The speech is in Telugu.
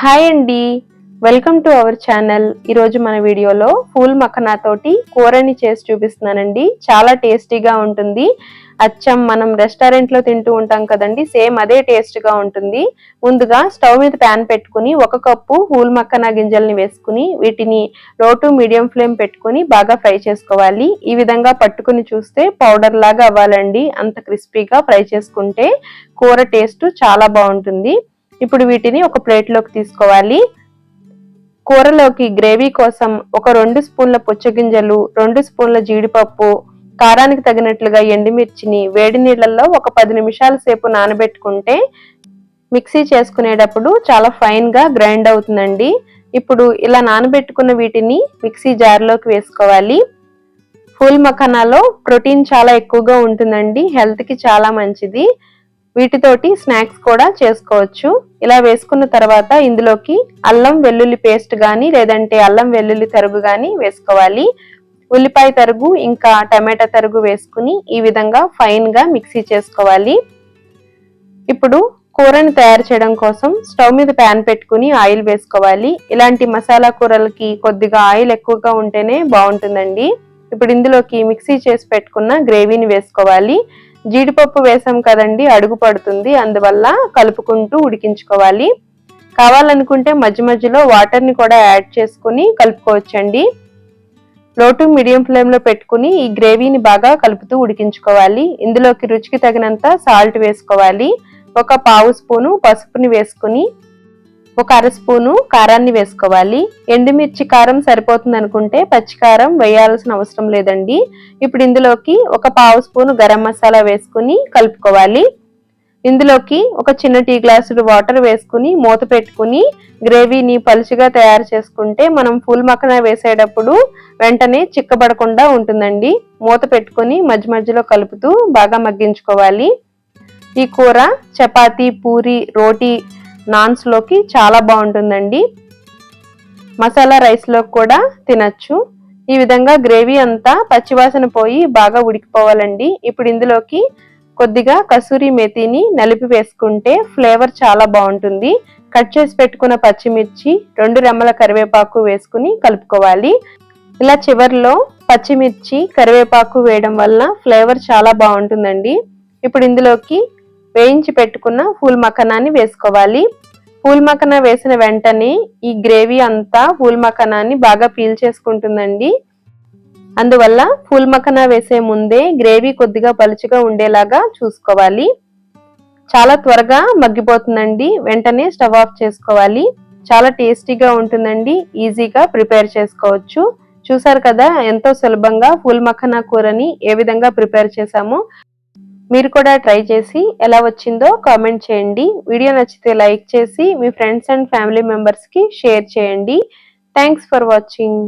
హాయ్ అండి. Welcome to our channel. ఈరోజు మన వీడియోలో ఫూల్ మఖనా తోటి కూరని చేసి చూపిస్తున్నానండి. చాలా టేస్టీగా ఉంటుంది. అచ్చం మనం రెస్టారెంట్లో తింటూ ఉంటాం కదండి సేమ్ అదే టేస్ట్గా ఉంటుంది. ముందుగా స్టవ్ మీద ప్యాన్ పెట్టుకుని ఒక కప్పు ఫూల్ మక్కన గింజల్ని వేసుకుని వీటిని లో టు మీడియం ఫ్లేమ్ పెట్టుకుని బాగా ఫ్రై చేసుకోవాలి. ఈ విధంగా పట్టుకుని చూస్తే పౌడర్ లాగా అవ్వాలండి. అంత క్రిస్పీగా ఫ్రై చేసుకుంటే కూర టేస్ట్ చాలా బాగుంటుంది. ఇప్పుడు వీటిని ఒక ప్లేట్లోకి తీసుకోవాలి. కూరలోకి గ్రేవీ కోసం ఒక రెండు స్పూన్ల పుచ్చగింజలు రెండు స్పూన్ల జీడిపప్పు కారానికి తగినట్లుగా ఎండుమిర్చిని వేడి నీళ్ళల్లో ఒక పది నిమిషాల సేపు నానబెట్టుకుంటే మిక్సీ చేసుకునేటప్పుడు చాలా ఫైన్గా గ్రైండ్ అవుతుందండి. ఇప్పుడు ఇలా నానబెట్టుకున్న వీటిని మిక్సీ జార్లోకి వేసుకోవాలి. ఫుల్ మఖానాలో ప్రోటీన్ చాలా ఎక్కువగా ఉంటుందండి. హెల్త్కి చాలా మంచిది. వీటితోటి స్నాక్స్ కూడా చేసుకోవచ్చు. ఇలా వేసుకున్న తర్వాత ఇందులోకి అల్లం వెల్లుల్లి పేస్ట్ కానీ లేదంటే అల్లం వెల్లుల్లి తరుగు కానీ వేసుకోవాలి. ఉల్లిపాయ తరుగు ఇంకా టమాటా తరుగు వేసుకుని ఈ విధంగా ఫైన్గా మిక్సీ చేసుకోవాలి. ఇప్పుడు కూరని తయారు చేయడం కోసం స్టవ్ మీద ప్యాన్ పెట్టుకుని ఆయిల్ వేసుకోవాలి. ఇలాంటి మసాలా కూరలకి కొద్దిగా ఆయిల్ ఎక్కువగా ఉంటేనే బాగుంటుందండి. ఇప్పుడు ఇందులోకి మిక్సీ చేసి పెట్టుకున్న గ్రేవీని వేసుకోవాలి. జీడిపప్పు వేసాం కదండి అడుగు పడుతుంది. అందువల్ల కలుపుకుంటూ ఉడికించుకోవాలి. కావాలనుకుంటే మధ్య మధ్యలో వాటర్ని కూడా యాడ్ చేసుకుని కలుపుకోవచ్చండి. లో టు మీడియం ఫ్లేమ్లో పెట్టుకుని ఈ గ్రేవీని బాగా కలుపుతూ ఉడికించుకోవాలి. ఇందులోకి రుచికి తగినంత సాల్ట్ వేసుకోవాలి. ఒక పావు స్పూను పసుపుని వేసుకుని ఒక అర స్పూను కారాన్ని వేసుకోవాలి. ఎండుమిర్చి కారం సరిపోతుంది అనుకుంటే పచ్చికారం వేయాల్సిన అవసరం లేదండి. ఇప్పుడు ఇందులోకి ఒక పావు స్పూను గరం మసాలా వేసుకుని కలుపుకోవాలి. ఇందులోకి ఒక చిన్న టీ గ్లాసులు వాటర్ వేసుకుని మూత పెట్టుకుని గ్రేవీని పలుచగా తయారు చేసుకుంటే మనం ఫుల్ మక్కన వేసేటప్పుడు వెంటనే చిక్కబడకుండా ఉంటుందండి. మూత పెట్టుకుని మధ్య మధ్యలో కలుపుతూ బాగా మగ్గించుకోవాలి. ఈ కూర చపాతీ పూరి రోటీ నాన్స్లోకి చాలా బాగుంటుందండి. మసాలా రైస్లోకి కూడా తినచ్చు. ఈ విధంగా గ్రేవీ అంతా పచ్చివాసన పోయి బాగా ఉడికిపోవాలండి. ఇప్పుడు ఇందులోకి కొద్దిగా కసూరి మెతిని నలిపి వేసుకుంటే ఫ్లేవర్ చాలా బాగుంటుంది. కట్ చేసి పెట్టుకున్న పచ్చిమిర్చి రెండు రెమ్మల కరివేపాకు వేసుకుని కలుపుకోవాలి. ఇలా చివరిలో పచ్చిమిర్చి కరివేపాకు వేయడం వల్ల ఫ్లేవర్ చాలా బాగుంటుందండి. ఇప్పుడు ఇందులోకి వేయించి పెట్టుకున్న పూల్ మఖనాన్ని వేసుకోవాలి. పూల్ మఖనా వేసిన వెంటనే ఈ గ్రేవీ అంతా పూల్ మఖనాన్ని బాగా పీల్ చేసుకుంటుందండి. అందువల్ల పూల్ మఖనా వేసే ముందే గ్రేవీ కొద్దిగా పలుచగా ఉండేలాగా చూసుకోవాలి. చాలా త్వరగా మగ్గిపోతుందండి. వెంటనే స్టవ్ ఆఫ్ చేసుకోవాలి. చాలా టేస్టీగా ఉంటుందండి. ఈజీగా ప్రిపేర్ చేసుకోవచ్చు. చూసారు కదా ఎంతో సులభంగా ఫుల్ మఖనా కూరని ఏ విధంగా ప్రిపేర్ చేశామో. మీరు కూడా ట్రై చేసి ఎలా వచ్చిందో కామెంట్ చేయండి. వీడియో నచ్చితే లైక్ చేసి మీ ఫ్రెండ్స్ అండ్ ఫ్యామిలీ మెంబర్స్కి షేర్ చేయండి. Thanks for watching